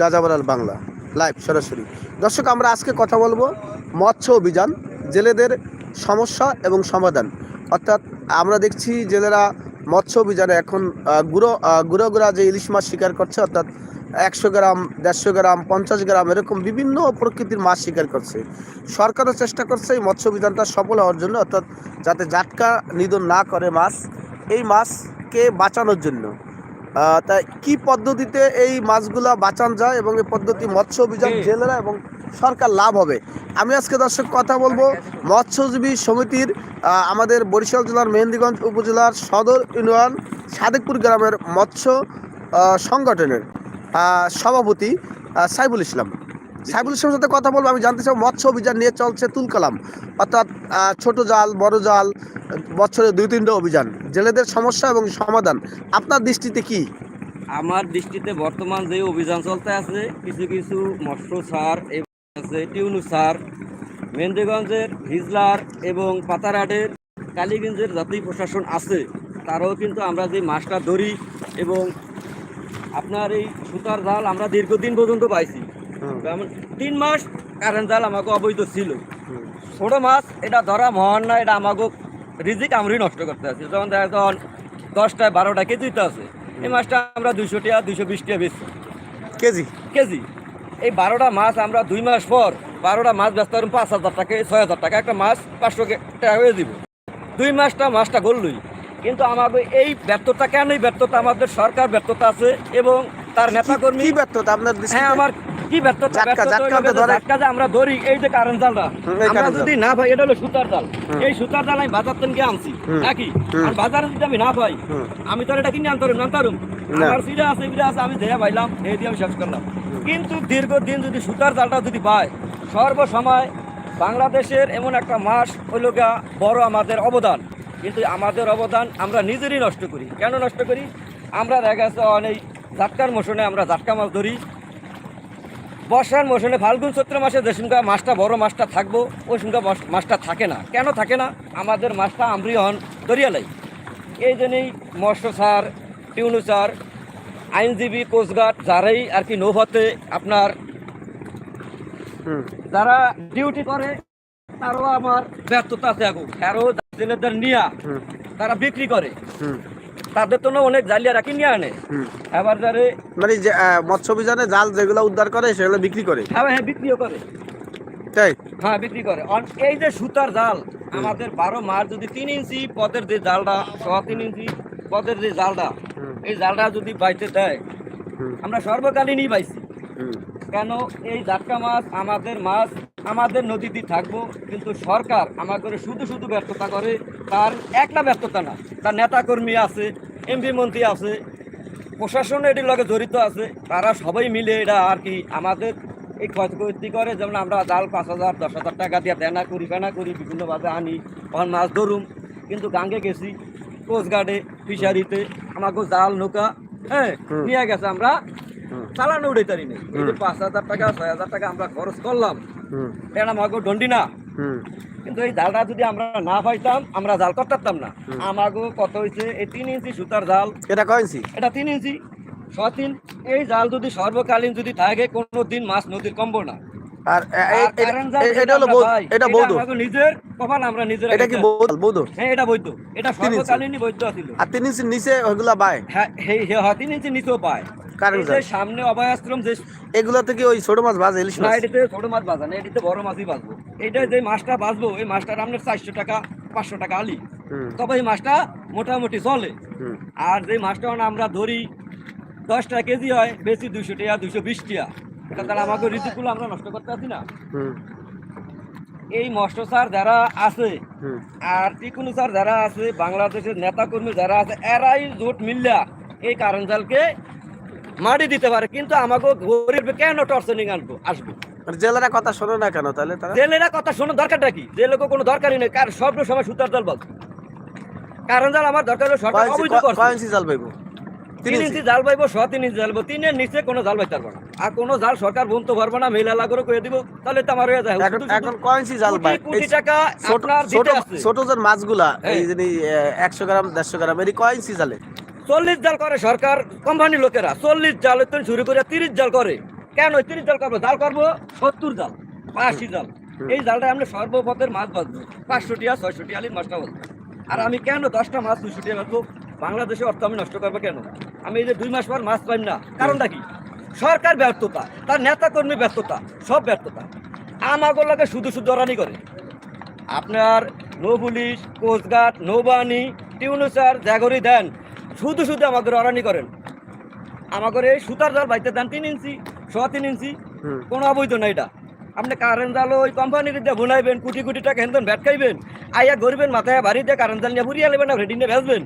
যাযাবরাল Bangla live সরাসরি। দর্শক, আমরা আজকে কথা বলব মৎস্য অভিযান, জেলেদের সমস্যা এবং সমাধান। অর্থাৎ আমরা দেখছি জেলেরা মৎস্য অভিযানে এখন গুঁড়ো গুঁড়ো গুঁড়া যে ইলিশ মাছ শিকার করছে, অর্থাৎ একশো গ্রাম, দেড়শো গ্রাম, পঞ্চাশ গ্রাম, এরকম বিভিন্ন প্রকৃতির মাছ শিকার করছে। সরকারও চেষ্টা করছে এই মৎস্য অভিযানটা সফল হওয়ার জন্য, অর্থাৎ যাতে জাটকা নিধন না করে মাছ, এই মাছকে বাঁচানোর জন্য। তাই কি পদ্ধতিতে এই মাছগুলা বাঁচান যায় এবং এই পদ্ধতি মৎস্য অভিযান জেলেরা এবং সরকার লাভ হবে? আমি আজকে দর্শক কথা বলব মৎস্যজীবী সমিতির আমাদের বরিশাল জেলার মেহেন্দিগঞ্জ উপজেলার সদর ইউনিয়ন সাদেকপুর গ্রামের মৎস্য সংগঠনের সভাপতি সাইবুল ইসলাম। সাইবুল ইসলামের সাথে কথা বলব, আমি জানতে চাই মৎস্য অভিযান নিয়ে চলছে তুলকালাম অর্থাৎ ছোট জাল, বড় জাল, বছরে দুই তিনটা অভিযান। জেলেদের সমস্যা এবং সমাধান, আপনার দৃষ্টিতে কি? আমার দৃষ্টিতে বর্তমান যে অভিযান চলতে আছে, কিছু কিছু মৎস্য সার আছে টিউনু সার, মেহেন্দিগঞ্জের হিজলার এবং পাতারহাটের কালীগঞ্জের জাতীয় প্রশাসন আছে, তারাও কিন্তু আমরা যে মাছটা ধরি এবং আপনার এই সুতার জাল আমরা দীর্ঘদিন পর্যন্ত পাইছি। তিন মাস কারেন্ট জাল আমাকে অবৈধ ছিল। ছোট মাছ এটা ধরা মহান না এটা আমাকে রিজিক আমরাই নষ্ট করতে আছে। যেমন দেখা তখন দশটায় বারোটা কেজিতে আছে। এই মাছটা আমরা দুইশো টাকা দুইশো বিশ টাকা বেশি কেজি? কেজি। এই বারোটা মাছ আমরা দুই মাস পর বারোটা মাছ ব্যস্ত করুন পাঁচ হাজার টাকা ছয় হাজার টাকা একটা মাছ পাঁচশো টাকা হয়ে দিব। দুই মাসটা মাছটা গড়লই। কিন্তু আমাদের এই ব্যর্থতা কেন এই ব্যর্থতা আমাদের সরকার ব্যর্থতা আছে এবং তার নেতাকর্মী ব্যর্থতা? আপনার হ্যাঁ আমার কি ব্যর্থতা জাটকা, জাটকা তো ধরে। জাটকা যে আমরা ধরি এই যে কারেন্ট জালটা। আমরা যদি না পাই এটা হলো সুতার জাল। এই সুতার জাল আমি বাজার থেকে আনছি নাকি? আর বাজারে যদি আমি না হুম। আমি তো এটা কিনে আনতে পারুম আনতে পারুম না। আমার সিরা আছে আছে আমি দেয়া পাইলাম এই দিয়ে আমি শেষ করলাম। কিন্তু দীর্ঘদিন যদি সুতার জালটা যদি পায় সর্বসময় বাংলাদেশের এমন একটা মাস হইল বড় আমাদের অবদান। কিন্তু আমাদের অবদান আমরা নিজেরই নষ্ট করি। কেন নষ্ট করি? আমরা দেখা গেছে অনেক জাটকার মোশনে আমরা জাটকা মাছ ধরি বর্ষার মৌসুমে ফাল্গুন চৈত্র মাসে যে সঙ্গে মাছটা বড় মাছটা থাকব ওই সঙ্গে মাছটা থাকে না। কেন থাকে না? আমাদের মাছটা আমরি হন দরিয়ালাই। এই জন্যই মৎস্য সার টিউনু সার আইনজীবী কোস্টগার্ড যারাই আর কি নৌহতে আপনার যারা ডিউটি করে তারও আমার ব্যর্থতা আছে এখন আরও জেলেদের নিয়া তারা বিক্রি করে। তাদের তো অনেক জালিয়া রাখি নিয়ে আনে। এবার যারে মানে মৎস্য অভিযানে জাল যেগুলো উদ্ধার করে সেগুলো বিক্রি করে? হ্যাঁ হ্যাঁ বিক্রিও করে। তাই? হ্যাঁ বিক্রি করে। এই যে সুতার জাল আমাদের বারো মাস যদি তিন ইঞ্চি পদের যে জালটা সোয়া তিন ইঞ্চি পদের যে জালটা এই জালটা যদি বাইতে দেয় আমরা সর্বকালীনই পাইছি কেন? এই জাটকা মাছ আমাদের মাছ আমাদের নদীতে থাকব কিন্তু সরকার আমাদের শুধু শুধু ব্যর্থতা করে তার একটা ব্যর্থতা না। তার নেতাকর্মী আছে এমপি মন্ত্রী আছে প্রশাসন এটির লগে জড়িত আছে তারা সবাই মিলে এটা আর কি আমাদের এই ক্ষয়ক্ষতি করে। যেমন আমরা জাল পাঁচ হাজার দশ হাজার টাকা দিয়ে দেনা করি ফেনা করি বিভিন্নভাবে আনি তখন মাছ ধরুম। কিন্তু গাঙ্গে গেছি কোস্টগার্ডে ফিশারিতে আমাকে জাল নৌকা হ্যাঁ নিয়ে গেছে আমরা। চালানো উঠাইতারি নেই। এই পাঁচ হাজার টাকা ছয় হাজার টাকা আমরা খরচ করলাম। এটা আমাকে ডন্ডি না। কিন্তু এই জালটা যদি আমরা না পাইতাম আমরা জাল করতাম না। আমাকে কত হয়েছে এই তিন ইঞ্চি সুতার জাল। এটা কয়েন্সি এটা তিন ইঞ্চি। তিন। এই জাল যদি সর্বকালীন যদি থাকে কোনো দিন মাছ নদীর কমবো না। আর এটা- হলো আমরা বৌদ্ধ পাই, এটা বৌদ্ধ নিজের কপাল আমরা নিজের এটা কি বৌদ্ধ বৌদ্ধ হ্যাঁ এটা বৈধ। এটা সর্বকালীনই বৈধ ছিল আর তিন ইঞ্চির নিচে ওইগুলা বায় হ্যাঁ এই হ্যাঁ, তিন ইঞ্চি নিচেও পায়। কারেন্ট সামনে যে এগুলো থেকে ওই ছোট মাছ ইলিশ মাছ? এটিতে ছোট মাছ বাজা না এটিতে বড় মাছই বাজবো। এইটা যে মাছটা বাজবো এই মাছটার আপনার চারশো টাকা পাঁচশো টাকা আলি। তবে এই মাছটা মোটামুটি চলে। আর যে মাছটা আমরা ধরি দশ টাকা কেজি হয় বেশি দুশো টাকা দুশো বিশ টাকা। এটা তাহলে আমাকে ঋতুগুলো আমরা নষ্ট করতে পারছি না? এই মৎস্য সার যারা আছে আর টিকুনু স্যার যারা আছে বাংলাদেশের নেতাকর্মী যারা আছে এরাই জোট মিল্লা। এই কারণ জালকে মাটি দিতে পারে কিন্তু আমাকে গরিব কেন টর্চনিং আনব? আসবে। জেলেরা কথা শোনো না কেন তাহলে জেলেরা কথা শোনার দরকারটা কি? জেলেকে কোনো দরকারই নেই। কার সব সময় সুতার জাল বল কারণ জাল আমার দরকার হলো সরকার অবৈধ করছে। জাল পাইবো? তিন ইঞ্চি। জাল পাইবো ছ তিন ইঞ্চি জাল তিনের নিচে কোনো জাল পাইতে পারব না। আর কোনো জাল সরকার বলতে পারব না মেলা করে করে দিব তাহলে তো আমার হয়ে যায়। এখন কয়েন্সি জাল পায়? কোটি টাকা ছোট আপনার ছোট দিতে আছে। ছোট যে মাছগুলা এই হ্যাঁ। যে একশো গ্রাম দেড়শো গ্রাম এটি কয়েন্সি জালে? চল্লিশ জাল করে সরকার কোম্পানির লোকেরা, চল্লিশ জাল শুরু করে তিরিশ জাল করে। কেন তিরিশ জাল করব? জাল করব সত্তর জাল, আশি জাল। এই জালটা আমরা সর্বপথের মাছ বাঁধবো পাঁচশো ছয়শো টিয়া আলির মাছটা বলব আর আমি কেন দশটা মাছ দুশো টিয়া বাঁধবো বাংলাদেশে অর্থ আমি নষ্ট করব কেন? আমি এই যে দুই মাস পর মাছ পাই না, কারণটা কি? সরকার ব্যর্থতা, তার নেতা কর্মী ব্যর্থতা, সব ব্যর্থতা। আমাগুলোকে শুধু শুধু অরানি করে। আপনার নৌ পুলিশ, কোস্টগার্ড, নৌবাহিনী, টিউনুসার, জাগরি দেন শুধু শুধু আমাকে অরানি করেন। আমাকে এই সুতার জাল বাইতে দেন তিন ইঞ্চি সোয়া তিন ইঞ্চি কোনো অবৈধ না এটা। আপনি কারেন্ট জাল ওই কোম্পানির দিয়ে বুনাইবেন কোটি কোটি টাকা হেন ভ্যাট খাইবেন আইয়া গরিবেন মাথায় বাড়ি দিয়ে কারেন্ট জাল নিয়ে বুড়িয়ে নেবেন না রেডি নিয়ে ভেসবেন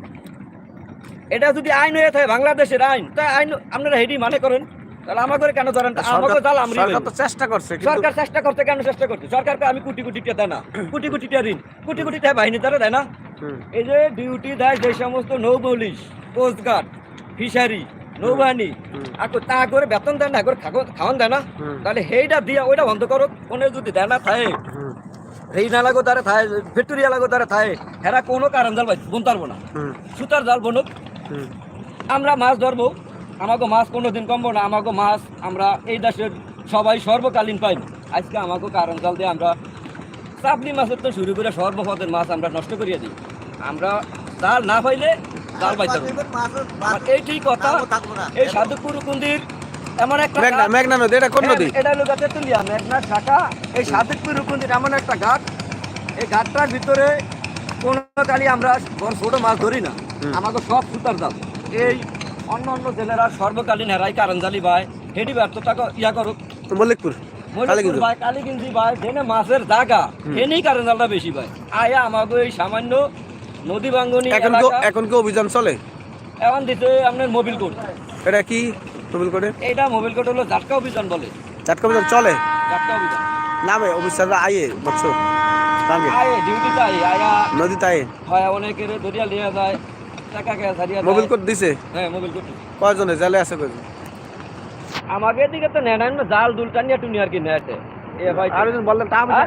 এটা যদি আইন হয়ে থাকে বাংলাদেশের আইন তা আইন আপনারা হেডি মানে করেন। তাহলে আমাকে কেন ধরেন? আমাকে জাল আমি সরকার তো চেষ্টা করছে সরকার চেষ্টা করতে কেন চেষ্টা করছে? সরকারকে আমি কোটি কোটি টাকা দেয় না। কোটি কোটি টাকা ঋণ। কোটি কোটি টাকা বাহিনী তারা দেয় না। এই যে ডিউটি দেয় যে সমস্ত নৌ পুলিশ কোস্টগার্ড ফিশারি নৌবাহিনী। আর তা করে বেতন দেয় না করে খাওয়ান দেয় না। তাহলে সেইটা দিয়া ওইটা বন্ধ করো কোনো যদি দেয় না থাকে। হুম, এই নালাগো তারা থাকে ফ্যাক্টরি এলাগো তারা থাকে। হেরা কোনো কারণ জাল বুনতে পারব না সুতার জাল বনুক। আমরা মাছ ধরবো আমাকে মাছ কোনো দিন কমবো না আমাকে মাছ আমরা এই দেশের সবাই সর্বকালীন পাই আজকে আমাকে কারণ জাল দিয়ে আমরা চাপলি মাছের তো শুরু করে সর্বপদের মাছ আমরা নষ্ট করিয়ে দিই। আমরা জাল না পাইলে জাল পাইতে এইটাই কথা এই সাধুপুর কুন্দির এমন একটা মেঘনা মেঘনা নদী এটা কোন নদী? এটা হলো গাছের মেঘনা শাখা। এই সাধুপুর কুন্দির এমন একটা ঘাট এই ঘাটটার ভিতরে কোনো কালি আমরা বড় ছোট মাছ ধরি না। আমাকে সব সুতার জাল এই অন্য অন্য জেলেরা সর্বকালীন হেরাই কারণ জালি ভাই হেডি ব্যর্থতা ইয়া করুক। মল্লিকপুর ভাই কালীগঞ্জি ভাই মাছের জায়গা এনেই কারণ বেশি ভাই। আয়া আমাকে এই সামান্য নদী বাঙ্গনি এখন কি এখন কি অভিযান চলে? এখন দিতে আপনার মোবিল কোড। এটা কি মোবিল করে এইটা মোবিল কোড হলো জাটকা অভিযান বলে। চাটকা অভিযান চলে? জাটকা অভিযান। নামে অফিসাররা আইয়ে বুঝছ? নামে। আয়ে ডিউটিতে আয়ে আয়া। নদীতে আইয়ে হয় অনেকের দরিয়া লিয়া যায় টাকা কে সারিয়া মোবিল কোড দিছে? হ্যাঁ মোবিল কোড কয়জনে জেলে আছে কয়জন? আমাকে দিকে তো নেয় না জাল দুল টানিয়া টুনি আর কি নেটে এ ভাই আর বললেন তা হ্যাঁ?